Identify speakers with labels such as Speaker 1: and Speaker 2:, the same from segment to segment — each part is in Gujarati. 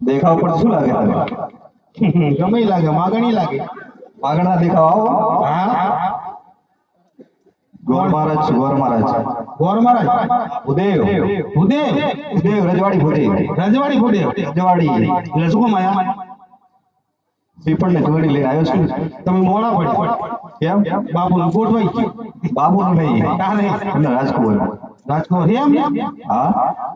Speaker 1: દેખાવ પર શું લાગે તમે
Speaker 2: ગમે લાગે માગણી લાગે.
Speaker 1: માગણા દેખાવ આવો.
Speaker 2: હા.
Speaker 1: ગોર મહારાજ ગોર મહારાજ.
Speaker 2: ગોર મહારાજ.
Speaker 1: ઉદેવ
Speaker 2: ઉદેવ
Speaker 1: ઉદેવ રજવાડી ભૂદેવ.
Speaker 2: રજવાડી ભૂદેવ.
Speaker 1: રજવાડી.
Speaker 2: એટલે શું કામ આયા?
Speaker 1: શ્રીફળને ચોરી લઈને આવ્યો છું.
Speaker 2: તમે મોડા પડી.
Speaker 1: કેમ?
Speaker 2: બાપુનું ગોઠવાઈ ગયું
Speaker 1: બાબુનું નહીં.
Speaker 2: તારે.
Speaker 1: એમના રાજકુંવર
Speaker 2: રાજકોટ એમ
Speaker 1: હા.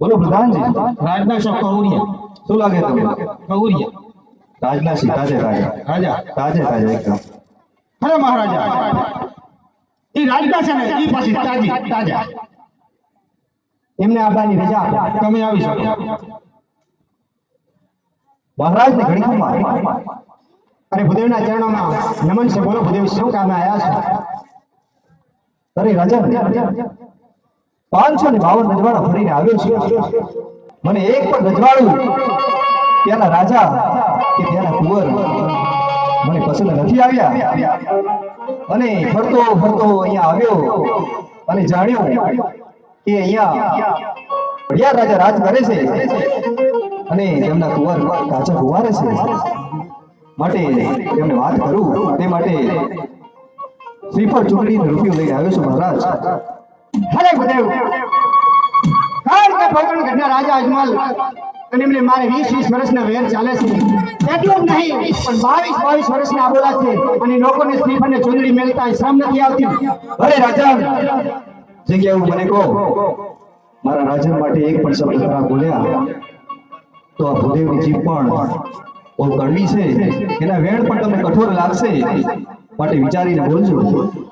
Speaker 1: બોલો પ્રધાનજી
Speaker 2: રાજના શોખ કૌરિયા
Speaker 1: શું લાગે તમને
Speaker 2: કૌરિયા
Speaker 1: રાજના સિંહ તાજે તાજા
Speaker 2: રાજા
Speaker 1: તાજે તાજા એકદમ
Speaker 2: અરે મહારાજા એ રાજના છે ને એ પાછી તાજી તાજા
Speaker 3: એમને આવવાની રજા આપો
Speaker 2: તમે આવી શકો
Speaker 1: મહારાજને ઘણી ખમા
Speaker 3: અરે ભૂદેવના ચરણોમાં નમન છે બોલો ભૂદેવ શું કામે આયા છો
Speaker 1: અરે રાજા પાંચસો ને બાવન રજવાડા ફરીને આવ્યો છે. મને એક પણ રજવાડું ત્યાંના રાજા કે ત્યાંના કુંવર મને પસંદ નથી આવ્યા. અને ફરતો ફરતો અહીંયા આવ્યો અને જાણ્યું કે અહીંયા ભડિયાર રાજા રાજ કરે છે અને તેમના કુંવર કાચા કુંવારે છે. માટે તેમને વાત કરું. તે માટે શ્રીફળ ચૂંટણી રૂપિયો લઈને આવ્યો છું મહારાજ. મારા રાજા માટે એક પણ શબ્દ ખરાબ બોલ્યા તો આ ભૂદેવની જીભ પણ બહુ કડવી છે. એના વેણ પણ તમને કઠોર લાગશે. માટે વિચારીને બોલજો.